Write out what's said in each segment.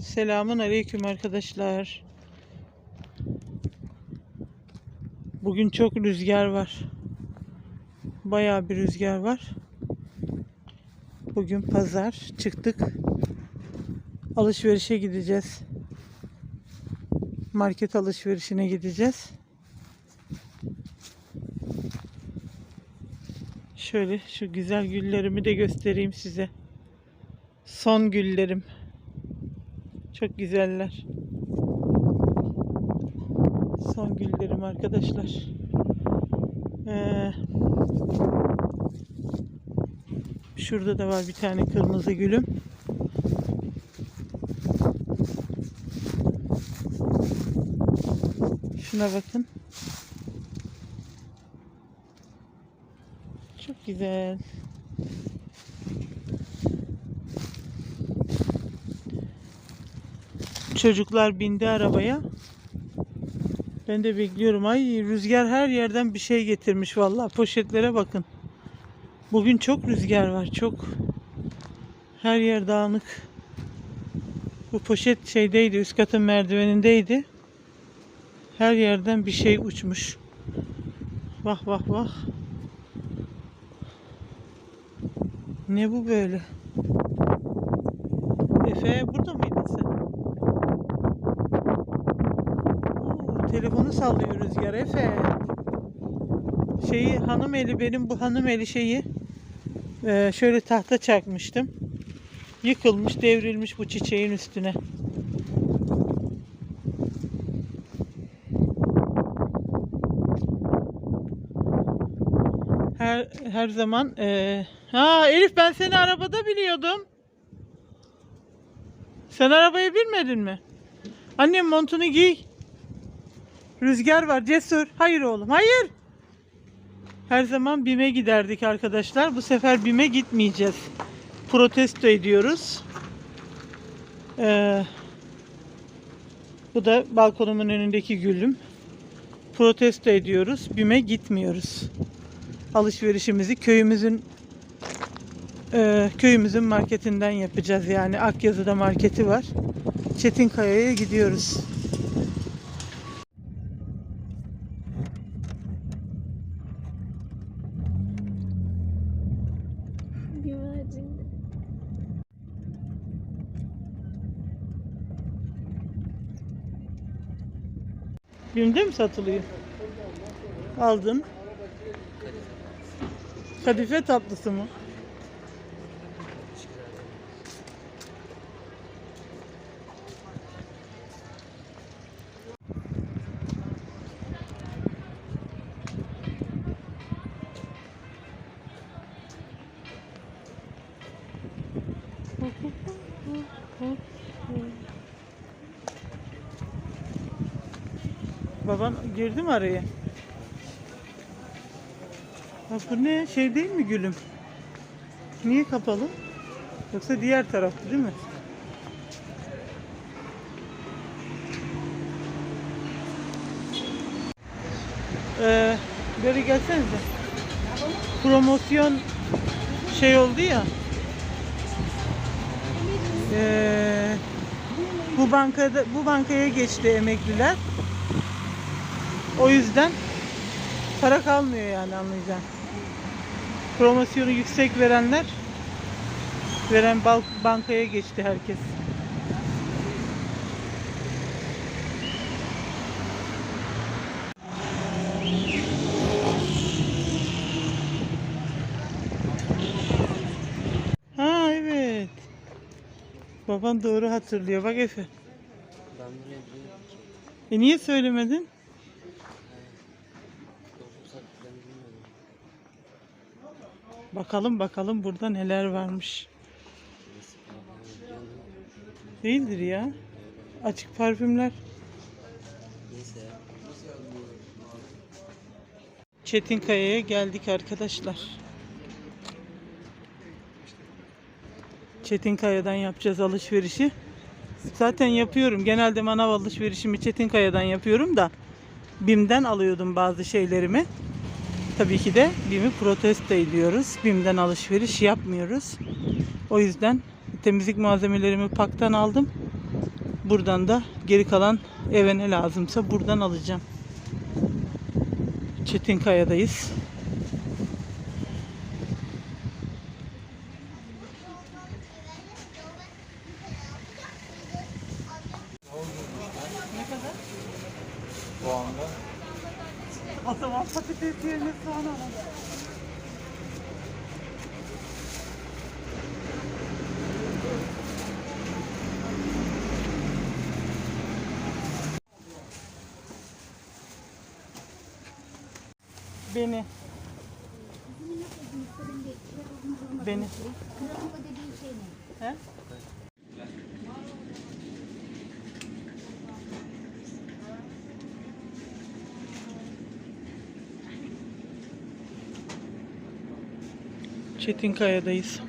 Selamun aleyküm arkadaşlar. Bugün çok rüzgar var. Bayağı bir rüzgar var. Bugün pazar çıktık. Alışverişe gideceğiz. Market alışverişine gideceğiz. Şöyle şu güzel güllerimi de göstereyim size. Son güllerim. Çok güzeller. Son güllerim arkadaşlar. Ee, şurada da var bir tane kırmızı gülüm. Şuna bakın. Çok güzel. Çocuklar bindi arabaya. Ben de bekliyorum. Ay rüzgar her yerden bir şey getirmiş vallahi. Poşetlere bakın. Bugün çok rüzgar var. Çok. Her yer dağınık. Bu poşet şeydeydi. Üst katın merdivenindeydi. Her yerden bir şey uçmuş. Vah vah vah. Ne bu böyle? Efe burada mıydın sen? Oo, telefonu sallıyor rüzgar Efe. Şeyi hanım eli benim bu hanım eli şeyi eee, şöyle tahta çakmıştım. Yıkılmış devrilmiş bu çiçeğin üstüne. Her her zaman eee ha Elif ben seni arabada biliyordum. Sen arabaya binmedin mi? Annem montunu giy. Rüzgar var cesur. Hayır oğlum hayır. Her zaman BİM'e giderdik arkadaşlar. Bu sefer BİM'e gitmeyeceğiz. Protesto ediyoruz. Ee, bu da balkonumun önündeki gülüm. Protesto ediyoruz. BİM'e gitmiyoruz. Alışverişimizi köyümüzün e, köyümüzün marketinden yapacağız. Yani Akyazı'da marketi var. Çetinkaya'ya gidiyoruz. BİM'de mi satılıyor? Aldın. Kadife tatlısı mı? Baban girdi mi araya? Bak bu ne? Şey değil mi gülüm? Niye kapalı? Yoksa diğer tarafta değil mi? Ee, böyle gelsenize. Promosyon şey oldu ya. Ee, bu bankada bu bankaya geçti emekliler. O yüzden para kalmıyor yani anlayacağım. Promosyonu yüksek verenler veren bankaya geçti herkes. Ha evet. Baban doğru hatırlıyor. Bak Efe. Ben. E niye söylemedin? Bakalım bakalım burada neler varmış. Değildir ya. Açık parfümler. Çetinkaya'ya geldik arkadaşlar. Çetinkaya'dan yapacağız alışverişi. Zaten yapıyorum. Genelde manav alışverişimi Çetinkaya'dan yapıyorum da BİM'den alıyordum bazı şeylerimi. Tabii ki de BİM'i protesto ediyoruz. BİM'den alışveriş yapmıyoruz. O yüzden temizlik malzemelerimi paktan aldım. Buradan da geri kalan eve ne lazımsa buradan alacağım. Çetinkaya'dayız. Bu anda O zaman patates yerine soğan alalım. Beni. Beni. He? Çetinkaya'dayız.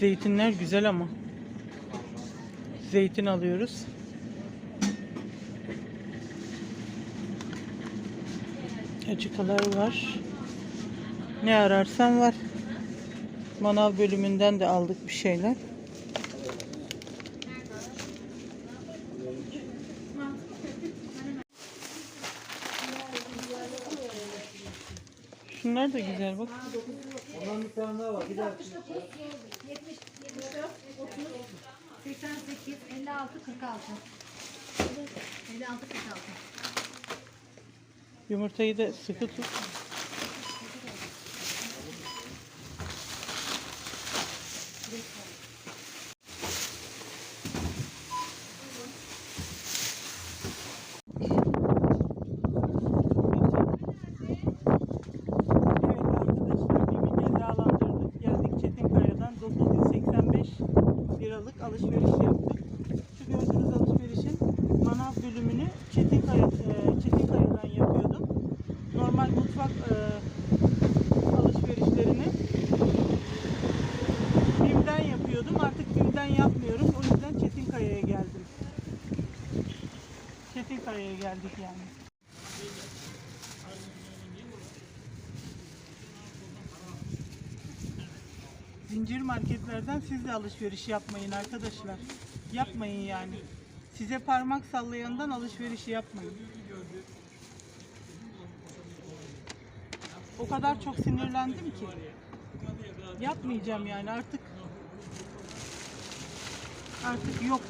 Zeytinler güzel ama. Zeytin alıyoruz. Acıkalar var. Ne ararsan var. Manav bölümünden de aldık bir şeyler. Şunlar da güzel bak. ondan bir tane daha var. Bir daha 88, 56, 46. 56, 46. Yumurtayı da sıkı tut. Evet arkadaşlar bir video değerlendirdik. Geldik Çetinkaya'dan 985 liralık alışveriş yaptık. Şu gördüğünüz alışverişin manav bölümünü Çetinkaya, e, Çetinkaya'dan yapıyordum. Normal mutfak e, alışverişlerini BİM'den yapıyordum. Artık BİM'den yapmıyorum. O yüzden Çetinkaya'ya geldim. Çetinkaya'ya geldik yani. Zincir marketlerden siz de alışveriş yapmayın arkadaşlar. Yapmayın yani. Size parmak sallayandan alışveriş yapmayın. O kadar çok sinirlendim ki. Yapmayacağım yani artık. Artık yok.